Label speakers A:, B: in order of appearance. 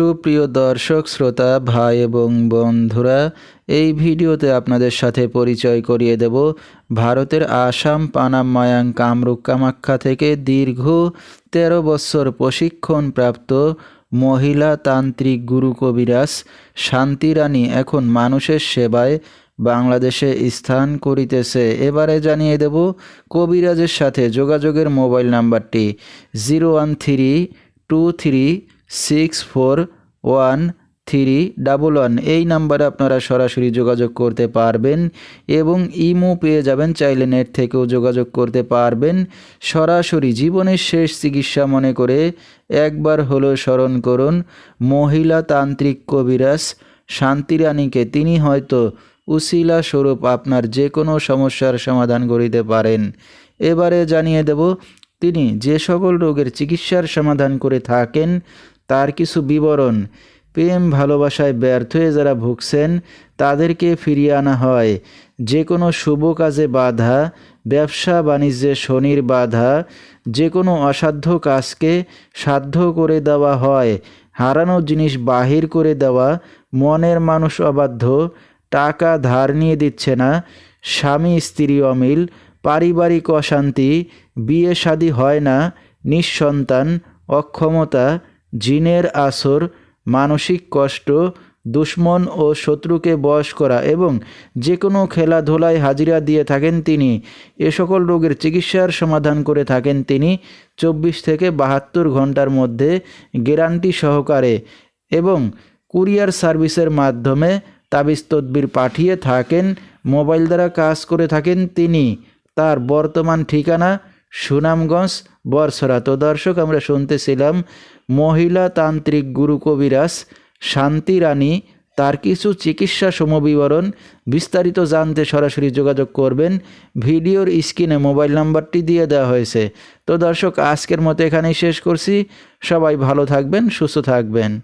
A: সুপ্রিয় দর্শক, শ্রোতা, ভাই এবং বন্ধুরা, এই ভিডিওতে আপনাদের সাথে পরিচয় করিয়ে দেব ভারতের আসাম, পানাম, মায়াং, কামরূপ, কামাখ্যা থেকে দীর্ঘ তেরো বছর প্রশিক্ষণপ্রাপ্ত মহিলা তান্ত্রিক গুরু কবিরাজ শান্তিরানী এখন মানুষের সেবায় বাংলাদেশে স্থান করিতেছে। এবারে জানিয়ে দেব কবিরাজের সাথে যোগাযোগের মোবাইল নাম্বারটি zero one three two three six four one three double one এই নাম্বারে আপনারা সরাসরি যোগাযোগ করতে পারবেন এবং ইমো পেয়ে যাবেন, চাইলে নেট থেকেও যোগাযোগ করতে পারবেন। সরাসরি জীবনের শেষ চিকিৎসা মনে করে একবার হলো স্মরণ করুন, মহিলা তান্ত্রিক কবিরাজ শান্তিরানীকে, তিনি হয়তো উসিলা স্বরূপ আপনার যে কোনো সমস্যার সমাধান করিতে পারেন। এবারে জানিয়ে দেব, তিনি যে সকল রোগের চিকিৎসার সমাধান করে থাকেন তার কিছু বিবরণ। প্রেম ভালোবাসায় ব্যর্থ হয়ে যারা ভুগছেন, তাদেরকে ফিরিয়ে আনা হয়। যে কোনো শুভ কাজে বাধা, ব্যবসা বাণিজ্যে শনির বাধা যে কোনো অসাধ্য কাজকে সাধ্য করে দেওয়া হয়। হারানো জিনিস বাহির করে দেওয়া, মনের মানুষ অবাধ্য, টাকা ধার নিয়ে দিচ্ছে না, স্বামী, স্ত্রী অমিল, পারিবারিক অশান্তি, বিয়ে শাদী হয় না, নিঃসন্তান, অক্ষমতা জিনের আসর, মানসিক কষ্ট, দুশ্মন ও শত্রুকে বশ করা এবং যে কোনো খেলাধুলায় হাজিরা দিয়ে থাকেন তিনি। এ সকল রোগের চিকিৎসার সমাধান করে থাকেন তিনি চব্বিশ থেকে বাহাত্তর ঘণ্টার মধ্যে গ্যারান্টি সহকারে এবং কুরিয়ার সার্ভিসের মাধ্যমে তাবিজ তদবির পাঠিয়ে থাকেন, মোবাইল দ্বারা কাজ করে থাকেন তিনি। তার বর্তমান ঠিকানা সুনামগঞ্জ বর্ষরা তো দর্শক, আমরা শুনতেছিলাম মহিলা তান্ত্রিক গুরু কবিরাজ শান্তি রানী, তার কিছু চিকিৎসা সমবিবরণ বিস্তারিত জানতে সরাসরি যোগাযোগ করবেন। ভিডিওর স্ক্রিনে মোবাইল নাম্বারটি দিয়ে দেওয়া হয়েছে। তো দর্শক, আজকের মতো এখানেই শেষ করছি। সবাই ভালো থাকবেন, সুস্থ থাকবেন।